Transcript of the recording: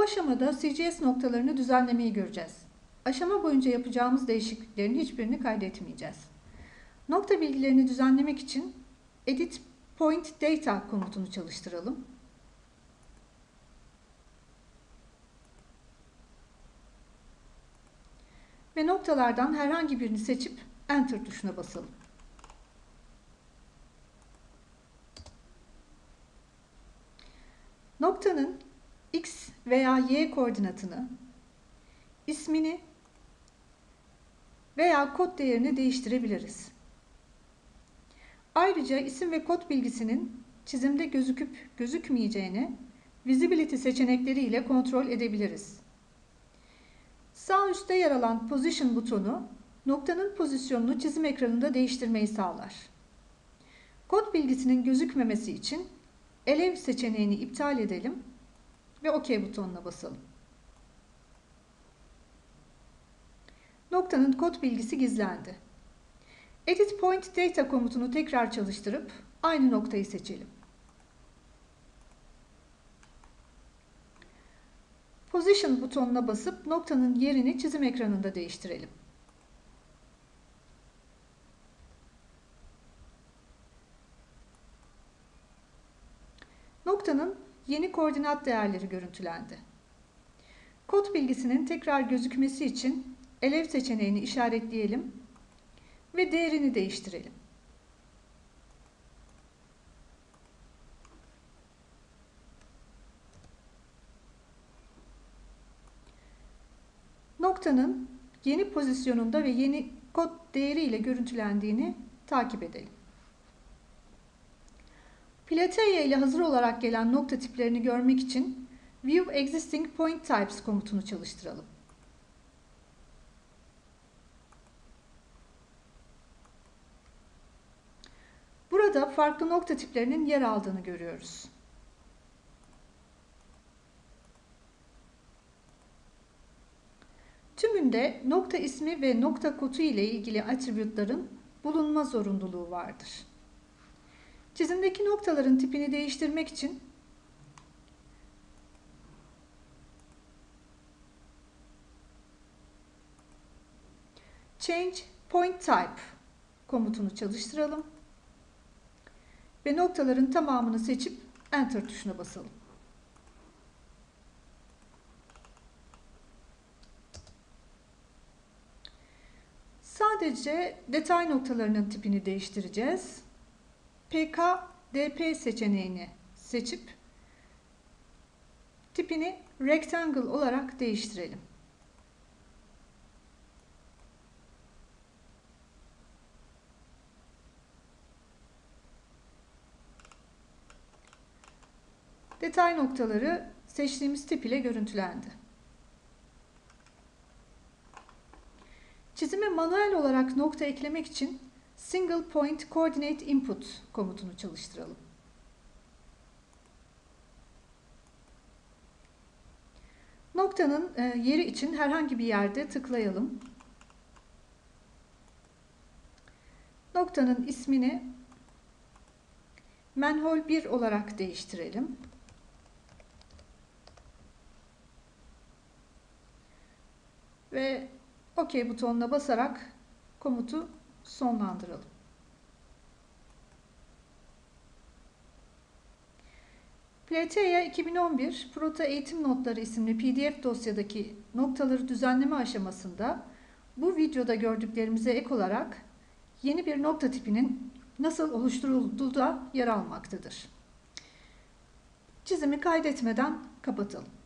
aşamada CGS noktalarını düzenlemeyi göreceğiz. Aşama boyunca yapacağımız değişikliklerin hiçbirini kaydetmeyeceğiz. Nokta bilgilerini düzenlemek için Edit Point Data komutunu çalıştıralım. Ve noktalardan herhangi birini seçip Enter tuşuna basalım. Noktanın x veya y koordinatını, ismini veya kod değerini değiştirebiliriz. Ayrıca isim ve kod bilgisinin çizimde gözüküp gözükmeyeceğini Visibility seçenekleri ile kontrol edebiliriz. Sağ üstte yer alan Position butonu noktanın pozisyonunu çizim ekranında değiştirmeyi sağlar. Kod bilgisinin gözükmemesi için Elev seçeneğini iptal edelim ve OK butonuna basalım. Noktanın kod bilgisi gizlendi. Edit Point Data komutunu tekrar çalıştırıp aynı noktayı seçelim. Position butonuna basıp noktanın yerini çizim ekranında değiştirelim. Noktanın yeni koordinat değerleri görüntülendi. Kod bilgisinin tekrar gözükmesi için elev seçeneğini işaretleyelim ve değerini değiştirelim. Noktanın yeni pozisyonunda ve yeni kod değeri ile görüntülendiğini takip edelim. Plateya ile hazır olarak gelen nokta tiplerini görmek için View Existing Point Types komutunu çalıştıralım. Burada farklı nokta tiplerinin yer aldığını görüyoruz. Tümünde nokta ismi ve nokta kodu ile ilgili attribütlerin bulunma zorunluluğu vardır. Çizimdeki noktaların tipini değiştirmek için Change Point Type komutunu çalıştıralım ve noktaların tamamını seçip Enter tuşuna basalım. Sadece detay noktalarının tipini değiştireceğiz. PK DP seçeneğini seçip tipini rectangle olarak değiştirelim. Detay noktaları seçtiğimiz tip ile görüntülendi. Çizime manuel olarak nokta eklemek için Single Point Coordinate Input komutunu çalıştıralım. Noktanın e, yeri için herhangi bir yerde tıklayalım. Noktanın ismini manhole 1 olarak değiştirelim. Ve OK butonuna basarak komutu sonlandıralım. PLT'ye 2011 Prota Eğitim Notları isimli PDF dosyadaki noktaları düzenleme aşamasında bu videoda gördüklerimize ek olarak yeni bir nokta tipinin nasıl oluşturulduğu da yer almaktadır. Çizimi kaydetmeden kapatalım.